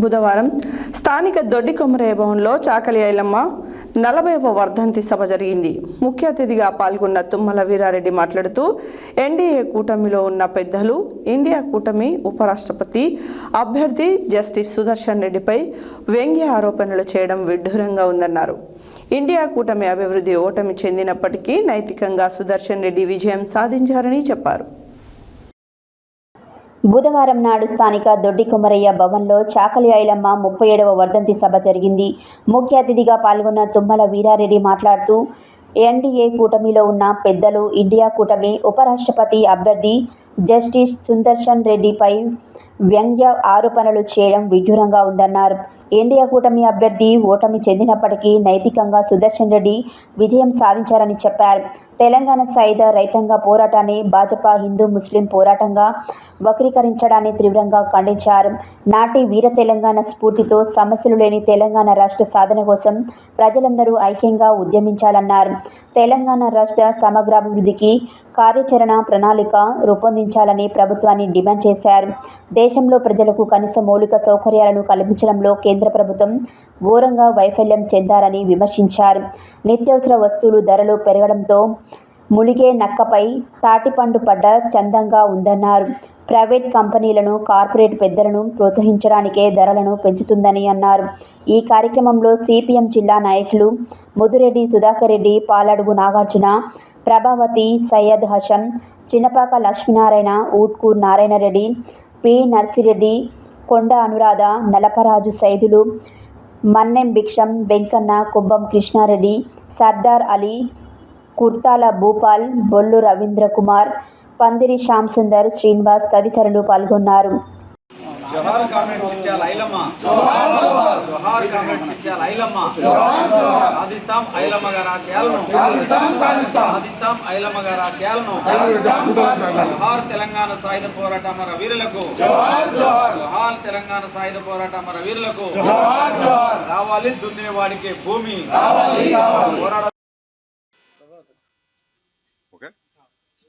బుధవారం స్థానిక దొడ్డి కొమరయ్య భవన్లో చాకలి ఐలమ్మ నలభైవ వర్ధంతి సభ జరిగింది. ముఖ్య అతిథిగా పాల్గొన్న తుమ్మల వీరారెడ్డి మాట్లాడుతూ ఎన్డీఏ కూటమిలో ఉన్న పెద్దలు ఇండియా కూటమి ఉపరాష్ట్రపతి అభ్యర్థి జస్టిస్ సుదర్శన్ రెడ్డిపై వ్యంగ్య ఆరోపణలు చేయడం విడ్డూరంగా ఉందన్నారు. ఇండియా కూటమి అభివృద్ధి ఓటమి చెందినప్పటికీ నైతికంగా సుదర్శన్ రెడ్డి విజయం సాధించారని చెప్పారు. బుధవారం నాడు స్థానిక దొడ్డి కొమరయ్య భవన్లో చాకలి ఐలమ్మ ముప్పై ఏడవ వర్ధంతి సభ జరిగింది. ముఖ్య అతిథిగా పాల్గొన్న తుమ్మల వీరారెడ్డి మాట్లాడుతూ ఎన్డీఏ కూటమిలో ఉన్న పెద్దలు ఇండియా కూటమి ఉపరాష్ట్రపతి అభ్యర్థి జస్టిస్ సుందర్శన్ రెడ్డిపై వ్యంగ్య ఆరోపణలు చేయడం విడ్డూరంగా ఉందన్నారు. ఇండియా కూటమి అభ్యర్థి ఓటమి చెందినప్పటికీ నైతికంగా సుదర్శన్ రెడ్డి విజయం సాధించారని చెప్పారు. తెలంగాణ సాయుధ రైతాంగ పోరాటాన్ని భాజపా హిందూ ముస్లిం పోరాటంగా వక్రీకరించడాన్ని తీవ్రంగా ఖండించారు. నాటి వీర తెలంగాణ స్ఫూర్తితో సమస్యలు లేని తెలంగాణ రాష్ట్ర సాధన కోసం ప్రజలందరూ ఐక్యంగా ఉద్యమించాలన్నారు. తెలంగాణ రాష్ట్ర సమగ్రాభివృద్ధికి కార్యాచరణ ప్రణాళిక రూపొందించాలని ప్రభుత్వాన్ని డిమాండ్ చేశారు. దేశంలో ప్రజలకు కనీస మౌలిక సౌకర్యాలను కల్పించడంలో కేంద్ర ప్రభుత్వం ఘోరంగా వైఫల్యం చెందారని విమర్శించారు. నిత్యావసర వస్తువులు ధరలు పెరగడంతో ములిగే నక్కపై తాటిపండు పడ్డ చందంగా ఉందన్నారు. ప్రైవేట్ కంపెనీలను కార్పొరేట్ పెద్దలను ప్రోత్సహించడానికే ధరలను పెంచుతుందని అన్నారు. ఈ కార్యక్రమంలో సిపిఎం జిల్లా నాయకులు ముదిరెడ్డి సుధాకర్ రెడ్డి పాలడుగు నాగార్జున ప్రభావతి సయ్యద్ హషం చిన్నపాక లక్ష్మీనారాయణ ఊట్కూర్ నారాయణరెడ్డి పి. నర్సిరెడ్డి కొండ అనురాధ నలపరాజు సైదులు మన్నెం భిక్షం వెంకన్న కుంభం కృష్ణారెడ్డి సర్దార్ అలీ కుర్తాల భూపాల్ బొల్లు రవీంద్ర కుమార్ పందిరి శ్యామ్ సుందర్ శ్రీనివాస్ తదితరులు పాల్గొన్నారు. జోహార్ కామ్రేడ్ చిట్యాల ఐలమ్మ జోహార్ కామ్రేడ్ చిట్యాల ఐలమ్మ సాధిస్తాం ఐలమ్మ గారి ఆశయాలను. సాధిస్తాం ఐలమ్మ గారి ఆశయాలను. జోహార్ తెలంగాణ సాయుధ పోరాట అమర వీరులకు జోహార్ తెలంగాణ సాయుధ పోరాట అమర వీరులకు రావాలి దున్నేవాడికి భూమి. పోరాడ ఓకే.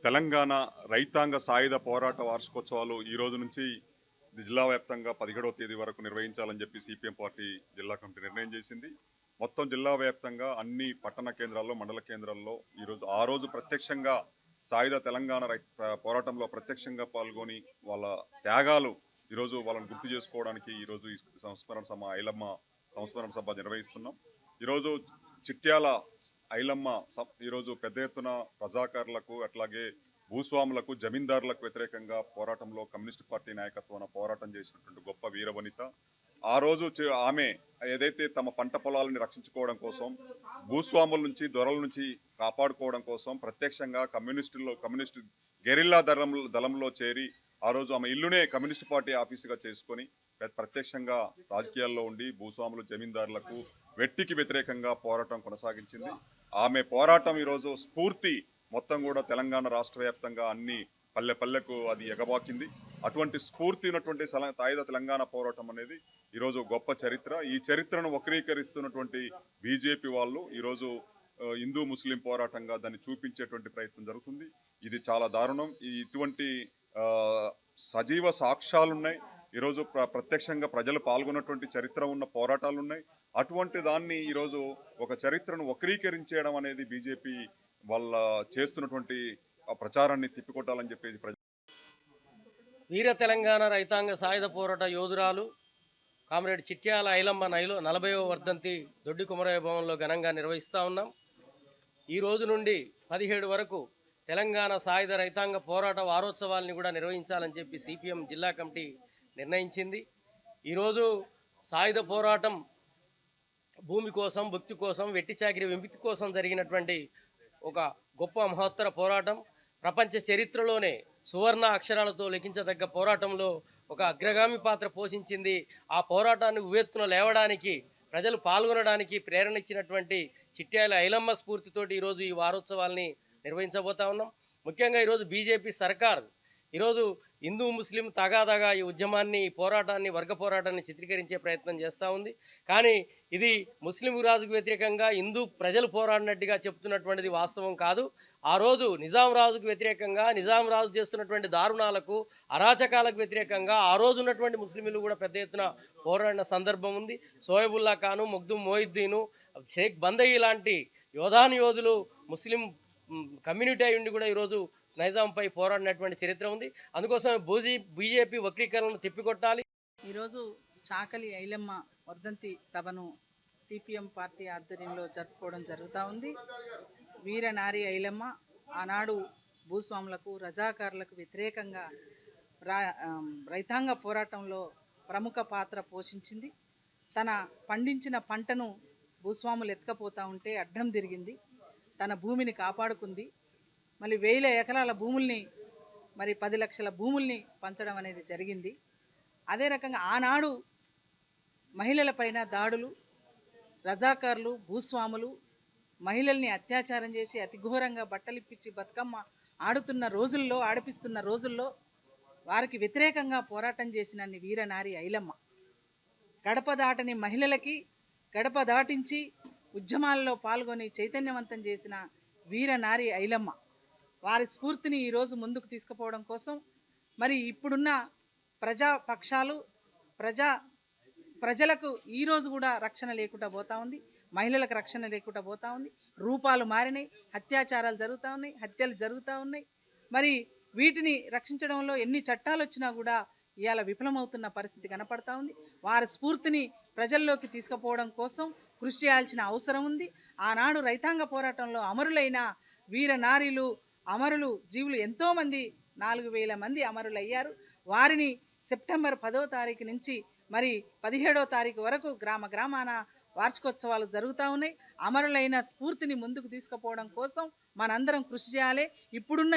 తెలంగాణ రైతాంగ సాయుధ పోరాట వార్షికోత్సవాలు ఈ రోజు నుంచి జిల్లా వ్యాప్తంగా పదిహేడవ తేదీ వరకు నిర్వహించాలని చెప్పి సిపిఎం పార్టీ జిల్లా కమిటీ నిర్ణయం చేసింది. మొత్తం జిల్లా వ్యాప్తంగా అన్ని పట్టణ కేంద్రాల్లో మండల కేంద్రాల్లో ఈరోజు ఆ రోజు ప్రత్యక్షంగా సాయుధ తెలంగాణ రై పోరాటంలో ప్రత్యక్షంగా పాల్గొని వాళ్ళ త్యాగాలు ఈరోజు వాళ్ళని గుర్తు చేసుకోవడానికి ఈరోజు ఈ సంస్మరణ సభ ఐలమ్మ సంస్మరణ సభ నిర్వహిస్తున్నాం. ఈరోజు చిట్యాల ఐలమ్మ ఈరోజు పెద్ద ఎత్తున ప్రజాకారులకు అట్లాగే భూస్వాములకు జమీందారులకు వ్యతిరేకంగా పోరాటంలో కమ్యూనిస్ట్ పార్టీ నాయకత్వాన పోరాటం చేసినటువంటి గొప్ప వీరవనిత ఆ రోజు ఆమె ఏదైతే తమ పంట పొలాలని రక్షించుకోవడం కోసం భూస్వాముల నుంచి దొరల నుంచి కాపాడుకోవడం కోసం ప్రత్యక్షంగా కమ్యూనిస్టుల్లో కమ్యూనిస్టు గెరిల్లా దళం దళంలో చేరి ఆ రోజు ఆమె ఇల్లునే కమ్యూనిస్ట్ పార్టీ ఆఫీసుగా చేసుకొని ప్రత్యక్షంగా రాజకీయాల్లో ఉండి భూస్వాములు జమీందారులకు వెట్టికి వ్యతిరేకంగా పోరాటం కొనసాగించింది. ఆమె పోరాటం ఈరోజు స్ఫూర్తి మొత్తం కూడా తెలంగాణ రాష్ట్ర వ్యాప్తంగా అన్ని పల్లె పల్లెకు అది ఎగబాకింది. అటువంటి స్ఫూర్తి ఉన్నటువంటి సల- సాయుధ తెలంగాణ పోరాటం అనేది ఈరోజు గొప్ప చరిత్ర. ఈ చరిత్రను వక్రీకరిస్తున్నటువంటి బీజేపీ వాళ్ళు ఈరోజు హిందూ ముస్లిం పోరాటంగా దాన్ని చూపించేటువంటి ప్రయత్నం జరుగుతుంది. ఇది చాలా దారుణం. ఈ ఇటువంటి సజీవ సాక్ష్యాలు ఉన్నాయి ఈరోజు ప్ర ప్రత్యక్షంగా ప్రజలు పాల్గొన్నటువంటి చరిత్ర ఉన్న పోరాటాలు ఉన్నాయి అటువంటి దాన్ని ఈరోజు ఒక చరిత్రను వక్రీకరించేయడం అనేది బీజేపీ వాళ్ళ చేస్తున్నటువంటి ఆ ప్రచారాన్ని తిప్పికొట్టాలని చెప్పేసి ప్రజ వీర తెలంగాణ రైతాంగ సాయుధ పోరాట యోధురాలు కామ్రేడ్ చిట్యాల ఐలమ్మ నైలో నలభైవ వర్ధంతి దొడ్డి కుమరయ్య భవన్లో ఘనంగా నిర్వహిస్తూ ఉన్నాం. ఈ రోజు నుండి పదిహేడు వరకు తెలంగాణ సాయుధ రైతాంగ పోరాట వారోత్సవాల్ని కూడా నిర్వహించాలని చెప్పి సిపిఎం జిల్లా కమిటీ నిర్ణయించింది. ఈరోజు సాయుధ పోరాటం భూమి కోసం భక్తి కోసం వెట్టి చాకిరి విముక్తి కోసం జరిగినటువంటి ఒక గొప్ప మహోత్తర పోరాటం. ప్రపంచ చరిత్రలోనే సువర్ణ అక్షరాలతో లిఖించదగ్గ పోరాటంలో ఒక అగ్రగామి పాత్ర పోషించింది. ఆ పోరాటాన్ని ఉవ్వెత్తున లేవడానికి ప్రజలు పాల్గొనడానికి ప్రేరణ ఇచ్చినటువంటి చిట్యాల ఐలమ్మ స్ఫూర్తితోటి ఈరోజు ఈ వారోత్సవాల్ని నిర్వహించబోతా ఉన్నాం. ముఖ్యంగా ఈరోజు బీజేపీ సర్కార్ ఈరోజు హిందూ ముస్లిం తగాదగా ఈ ఉద్యమాన్ని ఈ పోరాటాన్ని వర్గ పోరాటాన్ని చిత్రీకరించే ప్రయత్నం చేస్తూ ఉంది. కానీ ఇది ముస్లిం రాజుకు వ్యతిరేకంగా హిందూ ప్రజలు పోరాడినట్టుగా చెప్తున్నటువంటిది వాస్తవం కాదు. ఆ రోజు నిజాం రాజుకు వ్యతిరేకంగా నిజాం రాజు చేస్తున్నటువంటి దారుణాలకు అరాచకాలకు వ్యతిరేకంగా ఆ రోజు ఉన్నటువంటి ముస్లింలు కూడా పెద్ద ఎత్తున పోరాడిన సందర్భం ఉంది. సోయబుల్లా ఖాను ముగ్దు మోయిద్దీను షేక్ బందయ్య లాంటి యోధాను యోధులు ముస్లిం కమ్యూనిటీ అయి ఉండి కూడా ఈరోజు నైజాంపై పోరాడినటువంటి చరిత్ర ఉంది. అందుకోసం బూజీ బీజేపీ వక్రీకరణను తిప్పికొట్టాలి. ఈరోజు చాకలి ఐలమ్మ వర్ధంతి సభను సిపిఎం పార్టీ ఆధ్వర్యంలో జరుపుకోవడం జరుగుతూ ఉంది. వీరనారి ఐలమ్మ ఆనాడు భూస్వాములకు రజాకారులకు వ్యతిరేకంగా రా రైతాంగ పోరాటంలో ప్రముఖ పాత్ర పోషించింది. తన పండించిన పంటను భూస్వాములు ఎత్తుకపోతూ ఉంటే అడ్డం తిరిగింది. తన భూమిని కాపాడుకుంది. మళ్ళీ వేల ఎకరాల భూముల్ని మరి పది లక్షల భూముల్ని పంచడం అనేది జరిగింది. అదే రకంగా ఆనాడు మహిళలపైన దాడులు రజాకారులు భూస్వాములు మహిళల్ని అత్యాచారం చేసి అతి ఘోరంగా బట్టలిప్పించి బతుకమ్మ ఆడుతున్న రోజుల్లో ఆడిపిస్తున్న రోజుల్లో వారికి వ్యతిరేకంగా పోరాటం చేసిన వీరనారి ఐలమ్మ. గడప దాటని మహిళలకి గడప దాటించి ఉద్యమాల్లో పాల్గొని చైతన్యవంతం చేసిన వీరనారి ఐలమ్మ. వారి స్ఫూర్తిని ఈరోజు ముందుకు తీసుకుపోవడం కోసం మరి ఇప్పుడున్న ప్రజాపక్షాలు ప్రజా ప్రజలకు ఈరోజు కూడా రక్షణ లేకుండా పోతా ఉంది. మహిళలకు రక్షణ లేకుండా పోతా ఉంది. రూపాలు మారినాయి. అత్యాచారాలు జరుగుతూ ఉన్నాయి. హత్యలు జరుగుతూ ఉన్నాయి. మరి వీటిని రక్షించడంలో ఎన్ని చట్టాలు వచ్చినా కూడా ఇవాళ విఫలమవుతున్న పరిస్థితి కనపడతా ఉంది. వారి స్ఫూర్తిని ప్రజల్లోకి తీసుకుపోవడం కోసం కృషి చేయాల్సిన అవసరం ఉంది. ఆనాడు రైతాంగ పోరాటంలో అమరులైన వీర నారీలు అమరులు జీవులు ఎంతోమంది నాలుగు వేల మంది అమరులయ్యారు. వారిని సెప్టెంబర్ పదో తారీఖు నుంచి మరి పదిహేడో తారీఖు వరకు గ్రామ గ్రామాన వార్షికోత్సవాలు జరుగుతూ ఉన్నాయి. అమరులైన స్ఫూర్తిని ముందుకు తీసుకుపోవడం కోసం మనందరం కృషి చేయాలి. ఇప్పుడున్న